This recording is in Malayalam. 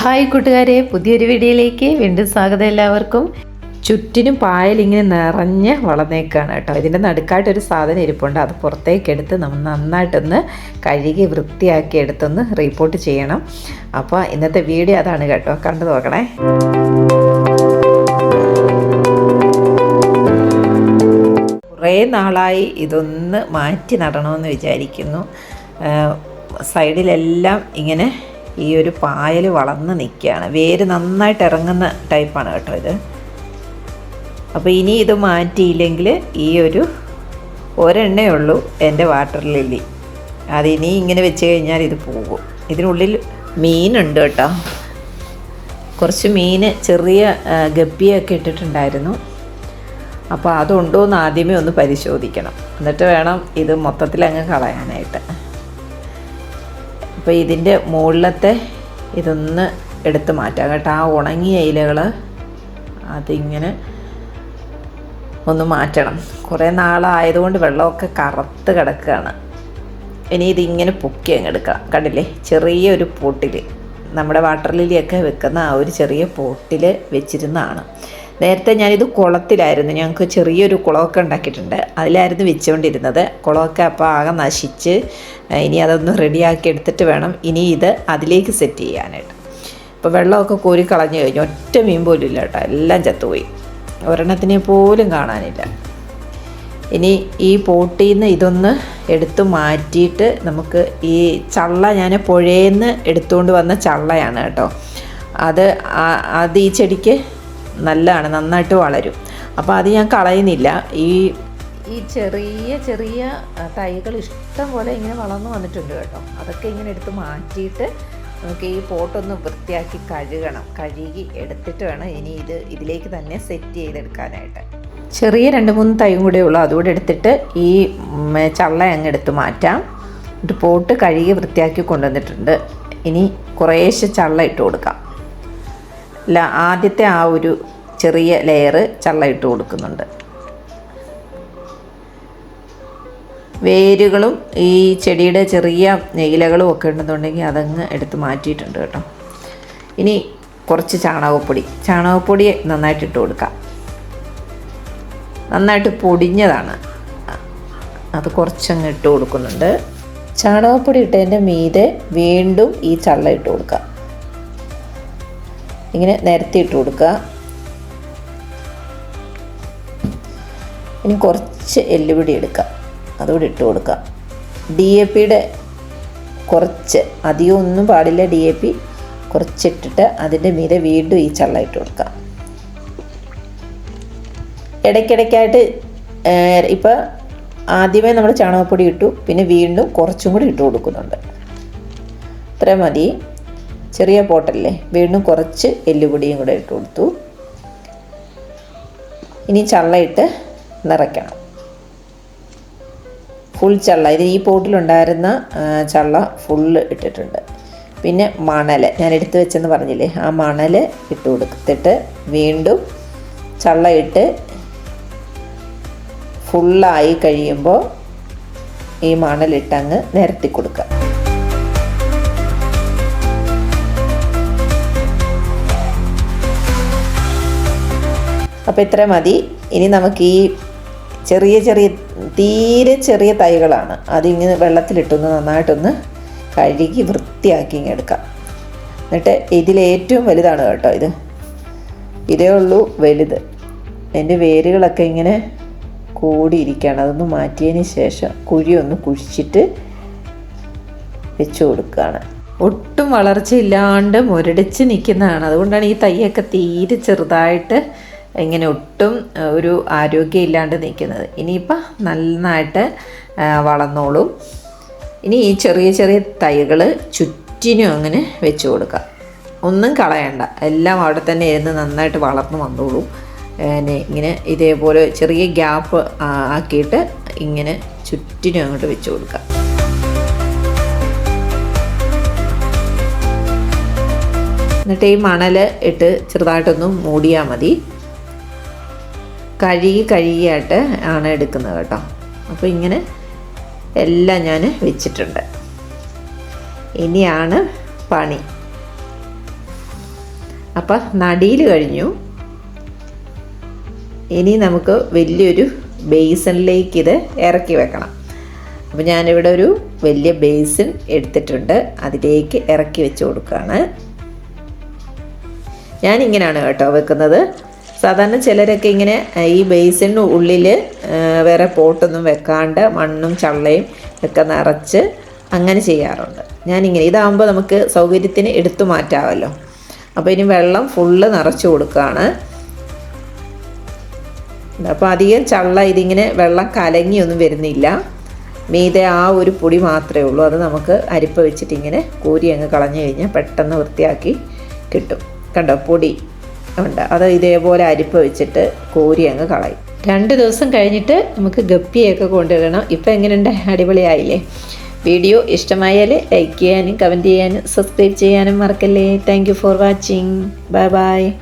ഹായ് കൂട്ടുകാരെ പുതിയൊരു വീഡിയോയിലേക്ക് വീണ്ടും സ്വാഗതം എല്ലാവർക്കും. ചുറ്റിനും പായലിങ്ങനെ നിറഞ്ഞ് വളർന്നേക്കാണ് കേട്ടോ. ഇതിന്റെ നടുക്കായിട്ടൊരു സാധനം ഇരിപ്പുണ്ട്. അത് പുറത്തേക്ക് എടുത്ത് നമ്മൾ നന്നായിട്ടൊന്ന് കഴുകി വൃത്തിയാക്കി എടുത്തൊന്ന് റിപ്പോർട്ട് ചെയ്യണം. അപ്പോൾ ഇന്നത്തെ വീഡിയോ അതാണ് കേട്ടോ. കണ്ടു നോക്കണേ. കുറേ നാളായി ഇതൊന്ന് മാറ്റി നടണമെന്ന് വിചാരിക്കുന്നു. സൈഡിലെല്ലാം ഇങ്ങനെ ഈ ഒരു പായൽ വളർന്ന് നിൽക്കുകയാണ്. വേര് നന്നായിട്ട് ഇറങ്ങുന്ന ടൈപ്പാണ് കേട്ടോ ഇത്. അപ്പോൾ ഇനി ഇത് മാറ്റിയില്ലെങ്കിൽ ഈ ഒരു ഒരെണ്ണേ ഉള്ളൂ എന്റെ വാട്ടർ ലില്ലി. അതിനി ഇങ്ങനെ വെച്ച് കഴിഞ്ഞാൽ ഇത് പോകും. ഇതിനുള്ളിൽ മീനുണ്ട് കേട്ടോ. കുറച്ച് മീൻ ചെറിയ ഗപ്പിയൊക്കെ ഇട്ടിട്ടുണ്ടായിരുന്നു. അപ്പോൾ അതുണ്ടോ എന്ന് ആദ്യമേ ഒന്ന് പരിശോധിക്കണം. എന്നിട്ട് വേണം ഇത് മൊത്തത്തിൽ അങ്ങ് കളയാനായിട്ട്. അപ്പോൾ ഇതിന്റെ മുകളിലത്തെ ഇതൊന്ന് എടുത്ത് മാറ്റാം കേട്ടോ. ആ ഉണങ്ങിയ ഇലകൾ അതിങ്ങനെ ഒന്ന് മാറ്റണം. കുറേ നാളായതുകൊണ്ട് വെള്ളമൊക്കെ കറുത്ത് കിടക്കുകയാണ്. ഇനി ഇതിങ്ങനെ പൊക്കി അങ്ങ് എടുക്കാം കണ്ടില്ലേ? ചെറിയൊരു പോട്ടിൽ നമ്മുടെ വാട്ടർ ലില്ലിയൊക്കെ വെക്കുന്ന ആ ഒരു ചെറിയ പോട്ടിൽ വെച്ചിരുന്നതാണ്. നേരത്തെ ഞാനിത് കുളത്തിലായിരുന്നു. ഞങ്ങൾക്ക് ചെറിയൊരു കുളമൊക്കെ ഉണ്ടാക്കിയിട്ടുണ്ട്. അതിലായിരുന്നു വെച്ചുകൊണ്ടിരുന്നത്. കുളമൊക്കെ അപ്പോൾ ആകെ നശിച്ച് ഇനി അതൊന്ന് റെഡിയാക്കി എടുത്തിട്ട് വേണം ഇനി ഇത് അതിലേക്ക് സെറ്റ് ചെയ്യാനായിട്ട്. ഇപ്പോൾ വെള്ളമൊക്കെ കോരി കളഞ്ഞു കഴിഞ്ഞു. ഒറ്റ മീൻ പോലും ഇല്ല കേട്ടോ. എല്ലാം ചത്തുപോയി. ഒരെണ്ണത്തിനെ പോലും കാണാനില്ല. ഇനി ഈ പോട്ടിൽ നിന്ന് ഇതൊന്ന് എടുത്തു മാറ്റിയിട്ട് നമുക്ക് ഈ ചള്ള ഞാൻ പുഴയിൽ നിന്ന് എടുത്തുകൊണ്ട് വന്ന ചള്ളയാണ് കേട്ടോ. അത് അത് ഈ ചെടിക്ക് നല്ലതാണ് നന്നായിട്ട് വളരും. അപ്പോൾ അത് ഞാൻ കളയുന്നില്ല. ഈ ഈ ചെറിയ ചെറിയ തൈകൾ ഇഷ്ടം പോലെ ഇങ്ങനെ വളർന്നു വന്നിട്ടുണ്ട് കേട്ടോ. അതൊക്കെ ഇങ്ങനെ എടുത്ത് മാറ്റിയിട്ട് നമുക്ക് ഈ പോട്ടൊന്ന് വൃത്തിയാക്കി കഴുകണം. കഴുകി എടുത്തിട്ട് വേണം ഇനി ഇത് ഇതിലേക്ക് തന്നെ സെറ്റ് ചെയ്തെടുക്കാനായിട്ട്. ചെറിയ രണ്ട് മൂന്ന് തൈയും കൂടെ ഉള്ളൂ. അതുകൂടെ എടുത്തിട്ട് ഈ ചള്ള അങ്ങ് എടുത്ത് മാറ്റാം. എന്നിട്ട് പോട്ട് കഴുകി വൃത്തിയാക്കി കൊണ്ടുവന്നിട്ടുണ്ട്. ഇനി കുറേശ്ശെ ചള്ള ഇട്ട് കൊടുക്കാം. ആദ്യത്തെ ആ ഒരു ചെറിയ ലെയർ ചള്ള ഇട്ട് കൊടുക്കുന്നുണ്ട്. വേരുകളും ഈ ചെടിയുടെ ചെറിയ ഇലകളും ഒക്കെ ഉണ്ടെന്നുണ്ടെങ്കിൽ അതങ്ങ് എടുത്ത് മാറ്റിയിട്ടുണ്ട് കേട്ടോ. ഇനി കുറച്ച് ചാണകപ്പൊടി. ചാണകപ്പൊടി നന്നായിട്ട് ഇട്ട് കൊടുക്കാം. നന്നായിട്ട് പൊടിഞ്ഞതാണ്. അത് കുറച്ചങ്ങ് ഇട്ട് കൊടുക്കുന്നുണ്ട്. ചാണകപ്പൊടി ഇട്ടതിന്റെ മീതെ വീണ്ടും ഈ ചള്ള ഇട്ട് കൊടുക്കുക ഇങ്ങനെ നിരത്തി ഇട്ട് കൊടുക്കുക. ഇനി കുറച്ച് എല്ലുപൊടി എടുക്കുക. അതുകൂടി ഇട്ട് കൊടുക്കുക. ഡി എ പിയുടെ കുറച്ച് അധികം ഒന്നും പാടില്ല ഡി എ പി കുറച്ചിട്ടിട്ട് അതിന്റെ മീതെ വീണ്ടും ഈ ചള്ള ഇട്ട് കൊടുക്കുക. ഇടയ്ക്കിടയ്ക്കായിട്ട് ഇപ്പോൾ ആദ്യമേ നമ്മൾ ചാണകപ്പൊടി ഇട്ടു പിന്നെ വീണ്ടും കുറച്ചും കൂടി ഇട്ട് കൊടുക്കുന്നുണ്ട്. ഇത്ര മതി. ചെറിയ പോട്ടല്ലേ വീണ്ടും കുറച്ച് എല്ലുപൊടിയും കൂടെ ഇട്ട് കൊടുത്തു. ഇനി ചള്ളയിട്ട് നിറയ്ക്കണം. ഫുൾ ചള്ള. ഇത് ഈ പോട്ടിലുണ്ടായിരുന്ന ചള്ള ഫുള്ള് ഇട്ടിട്ടുണ്ട്. പിന്നെ മണൽ ഞാൻ എടുത്തു വെച്ചെന്ന് പറഞ്ഞില്ലേ ആ മണൽ ഇട്ട് കൊടുത്തിട്ട് വീണ്ടും ചള്ള ഇട്ട് ഫുള്ളായി കഴിയുമ്പോൾ ഈ മണലിട്ടങ്ങ് നിരത്തി കൊടുക്കുക. അപ്പോൾ ഇത്ര മതി. ഇനി നമുക്ക് ഈ ചെറിയ ചെറിയ തീരെ ചെറിയ തൈകളാണ്. അതിങ്ങനെ വെള്ളത്തിലിട്ടൊന്ന് നന്നായിട്ടൊന്ന് കഴുകി വൃത്തിയാക്കി ഇങ്ങനെ എടുക്കാം. എന്നിട്ട് ഇതിലേറ്റവും വലുതാണ് കേട്ടോ ഇത്. ഇതേ ഉള്ളൂ വലുത്. എന്റെ വേരുകളൊക്കെ ഇങ്ങനെ കൂടിയിരിക്കുകയാണ്. അതൊന്ന് മാറ്റിയതിന് ശേഷം കുഴി ഒന്ന് കുഴിച്ചിട്ട് വെച്ചു കൊടുക്കുകയാണ്. ഒട്ടും വളർച്ചയില്ലാണ്ട് മുരടിച്ച് നിൽക്കുന്നതാണ്. അതുകൊണ്ടാണ് ഈ തൈയൊക്കെ തീരെ ചെറുതായിട്ട് ഇങ്ങനെ ഒട്ടും ഒരു ആരോഗ്യം ഇല്ലാണ്ട് നിൽക്കുന്നത്. ഇനിയിപ്പോൾ നന്നായിട്ട് വളർന്നോളും. ഇനി ഈ ചെറിയ ചെറിയ തൈകൾ ചുറ്റിനും അങ്ങനെ വെച്ച് കൊടുക്കുക ഒന്നും കളയണ്ട. എല്ലാം അവിടെ തന്നെ ഇരുന്ന് നന്നായിട്ട് വളർന്നു വന്നോളും. ഇങ്ങനെ ഇതേപോലെ ചെറിയ ഗ്യാപ്പ് ആക്കിയിട്ട് ഇങ്ങനെ ചുറ്റിനും അങ്ങോട്ട് വെച്ച് കൊടുക്കുക എന്നിട്ട് ഈ മണൽ ഇട്ട് ചെറുതായിട്ടൊന്ന് മൂടിയാൽ മതി. കഴുകി കഴുകിയായിട്ട് ആണ് എടുക്കുന്നത് കേട്ടോ. അപ്പോൾ ഇങ്ങനെ എല്ലാം ഞാൻ വെച്ചിട്ടുണ്ട്. ഇനിയാണ് പണി. അപ്പം നടിയിൽ കഴിഞ്ഞു. ഇനി നമുക്ക് വലിയൊരു ബേസണിലേക്ക് ഇത് ഇറക്കി വെക്കണം. അപ്പോൾ ഞാനിവിടെ ഒരു വലിയ ബേസിൻ എടുത്തിട്ടുണ്ട്. അതിലേക്ക് ഇറക്കി വെച്ച് കൊടുക്കുകയാണ്. ഞാനിങ്ങനെയാണ് കേട്ടോ വെക്കുന്നത്. സാധാരണ ചിലരൊക്കെ ഇങ്ങനെ ഈ ബേസിന് ഉള്ളിൽ വേറെ പോട്ടൊന്നും വെക്കാണ്ട് മണ്ണും ചള്ളയും ഒക്കെ നിറച്ച് അങ്ങനെ ചെയ്യാറുണ്ട്. ഞാനിങ്ങനെ ഇതാകുമ്പോൾ നമുക്ക് സൗകര്യത്തിന് എടുത്തു മാറ്റാമല്ലോ അപ്പോൾ ഇനി വെള്ളം ഫുള്ള് നിറച്ച് കൊടുക്കുകയാണ് അപ്പോൾ അധികം ചള്ള ഇതിങ്ങനെ വെള്ളം കലങ്ങിയൊന്നും വരുന്നില്ല. മീതെ ആ ഒരു പൊടി മാത്രമേ ഉള്ളൂ. അത് നമുക്ക് അരിപ്പ വെച്ചിട്ട് ഇങ്ങനെ കോരി അങ്ങ് കളഞ്ഞു കഴിഞ്ഞാൽ പെട്ടെന്ന് വൃത്തിയാക്കി കിട്ടും. കണ്ടോ? പൊടി. ഉണ്ട്. അത് ഇതേപോലെ അരിപ്പ വെച്ചിട്ട് കോരി അങ്ങ് കളയും. രണ്ട് ദിവസം കഴിഞ്ഞിട്ട് നമുക്ക് ഗപ്പിയൊക്കെ കൊണ്ടുവരണം. ഇപ്പം എങ്ങനെയുണ്ട്? അടിപൊളിയായില്ലേ? വീഡിയോ ഇഷ്ടമായാൽ ലൈക്ക് ചെയ്യാനും കമന്റ് ചെയ്യാനും സബ്സ്ക്രൈബ് ചെയ്യാനും മറക്കല്ലേ. Thank for watching bye bye